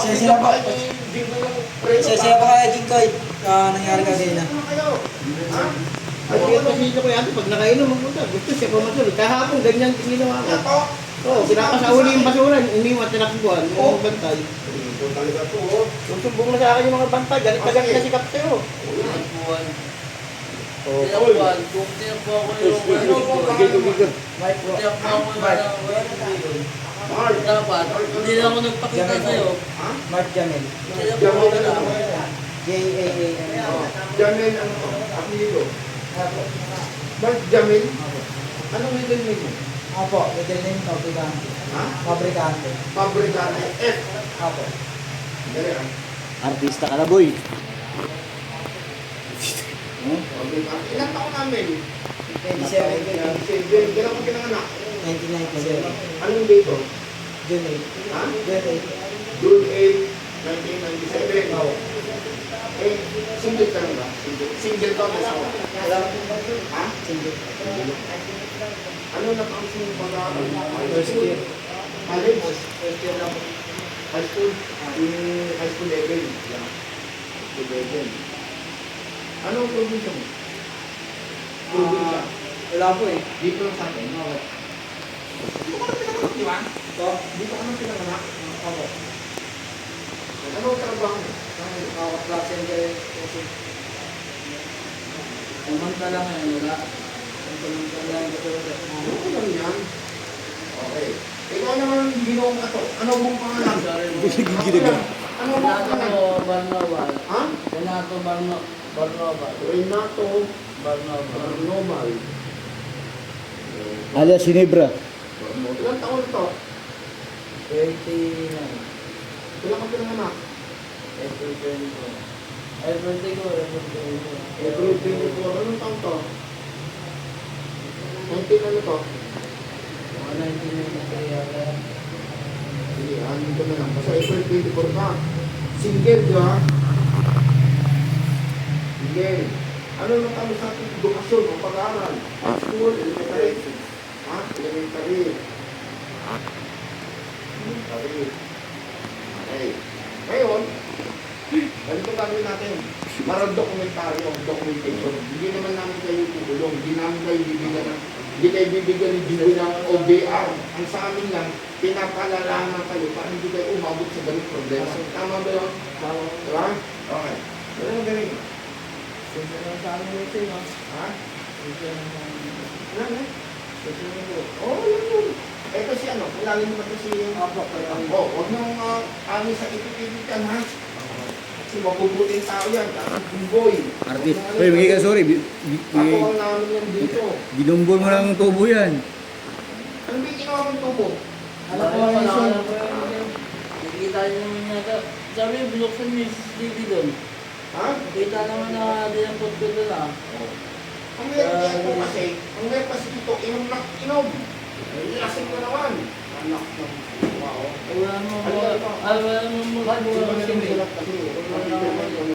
Sesya pa. Sesya pa kaya Jingkoy. Ah, nangyari kagaya na. Kaya kasi ko yan, pag nakainom ang puta, gusto siya pumatulog. Kahapon, ganyan ginawa ko. Oo, oh, kinakasauli yung basuran, iniwan, tinakbuhan, yung mga bantay. Kung sumbong na sa akin yung mga bantay, galit na galit na si Kapteo. Oh, Tinapuan, kung tinapuan ko yung ano, tinapuan ko yung ano, dapat, hindi na ako nagpakita sa'yo. Mark Jamel. Tinapuan ko lang. J-A-A-M. Apelido. Mark Jamil. Anong middle name mo? Apo, middle name fabricante. Ha? Fabricante. Pabrikante F. Ah. Artista ka na, boy. Fabricante. Ilang taon namin? 27, Seven. Kailan ko pinanganak? 1997. Anong date? June 8. Ha? June June 8, 1997. 8. Oo. Eh, single ka ba? Single. Ka na Wala. Ha? Single. Ano na pang single pag-aaral? First year. College? First year lang. High school? Yung high school level. Yeah. High school level. Anong probinsya mo? Probinsya. Ah, Wala po eh. Dito lang sa atin. Okay. Dito ka na pinanganak, di ba? Ito? Dito ka na pinanganak. Ako. Ano ang trabaho mo? Ako, class and kasi. Umanta lang yan, wala. Ang tulong lang ito. Ano lang yan? Okay. Ikaw naman ginawang ato. Ano mong pangalan? Sorry mo. Gigil-gigil. Ano mong pangalan? Renato Barnabal. Ha? Renato Barno Barnabal. Renato Barnabal. Barnomal. Alias Sinibra. Ilang taon to? 39. Ilang ka pinanganak? April 24. Ay, birthday ko, April 24. April 24. Anong taon to? 19 ano to? Mga 1993 yata. Sige, anin ko na lang. Basta April 24 ka. Single, di ba? Single. Ano na talo sa ating edukasyon o pag-aaral? High school, elementary. Ha? Elementary. Elementary. Okay. Ngayon, ganito gagawin natin. Para dokumentaryo, documentation. Hindi naman namin kayo tutulong. Hindi namin kayo bibigyan ng hindi kayo bibigyan ng Jiboy ng OBR. Ang sa amin lang, pinapalalaman kayo para hindi kayo umabot sa ganung problema. Tama ba yun? Tama. Diba? Okay. Ganun ang Susunod lang sa amin yun sa'yo. Ha? Susunod lang sa amin. Ano na? Susunod ko. Oo, oh, yun yun. Eh kasi ano, kilala mo na kasi yung... Apo, kaya Oo, huwag nung uh, amin sa ipipilitan ha. Kasi mabubuting tao yan. Ang boy. Artist. Uy, magiging ka sorry. Ako ang namin yan dito. Ginumbol mo lang ang tubo yan. Ano ba yung ginawa tubo? Alam ko Wala, ang wala, mission. wala pa yun. Nakikita niyo naman yata. Sabi, binuksan niyo yung CCTV doon. Ha? Nakita naman na dinampot ko doon ah. Ang meron yan po kasi, ang meron kasi dito, inom na inom. Ay, lasing ko naman. Anak ng wow. Wala mo, wala mo, Di ba wala mo, sulat kasi? Wala naman.